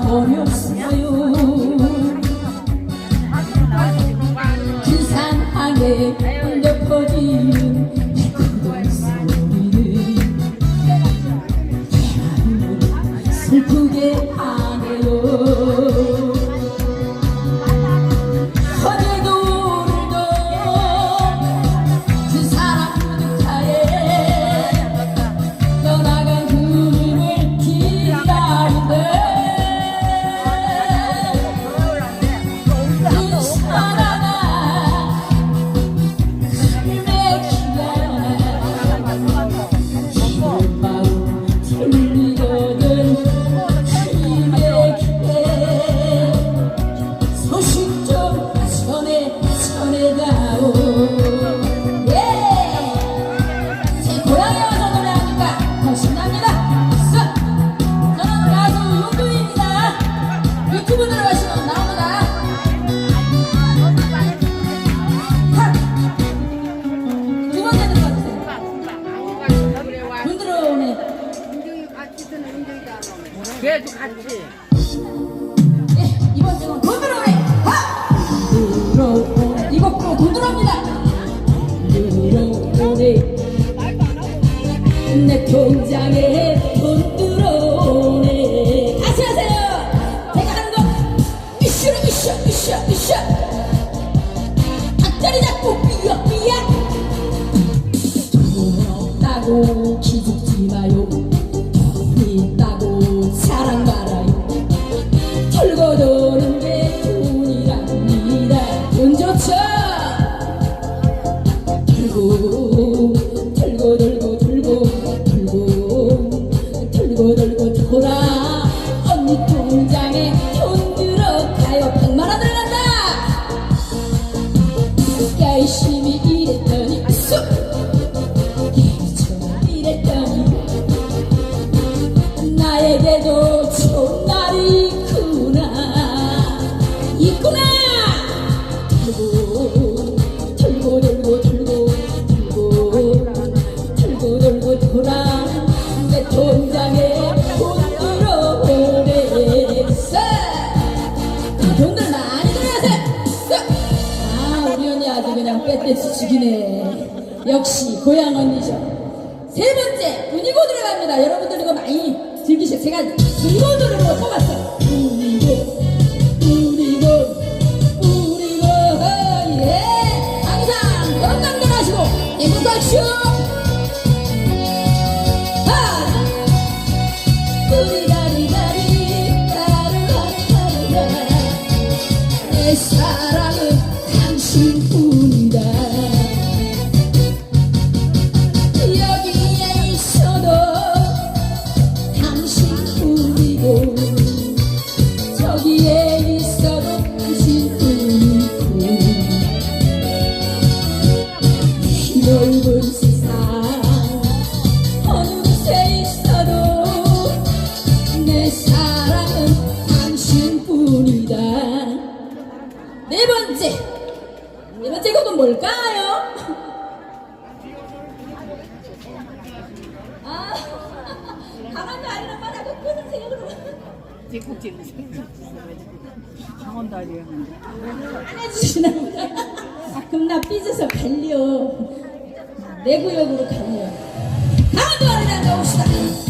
버렸어요. 기상하게 걔도 같이. 예, 이번 주는 돈 들어오네 하! 거돈 들어옵니다 들어오네 내 통장에 들 역시 고향 언니죠 세 번째 운이고 들어갑니다. 여러분들 이거 많이 즐기셔. 제가 운이고 노래로 뽑았어요. 운이고 예 사랑 네 번째 곡은 뭘까요? 아, 강한도 아니란 말하고 무슨 생각으로 뒷국지는 강원다리야. 안 해주시나 보다. 아, 그럼 나 삐져서 갈려. 내 구역으로 갈려. 강한도 아니란 가 봅시다.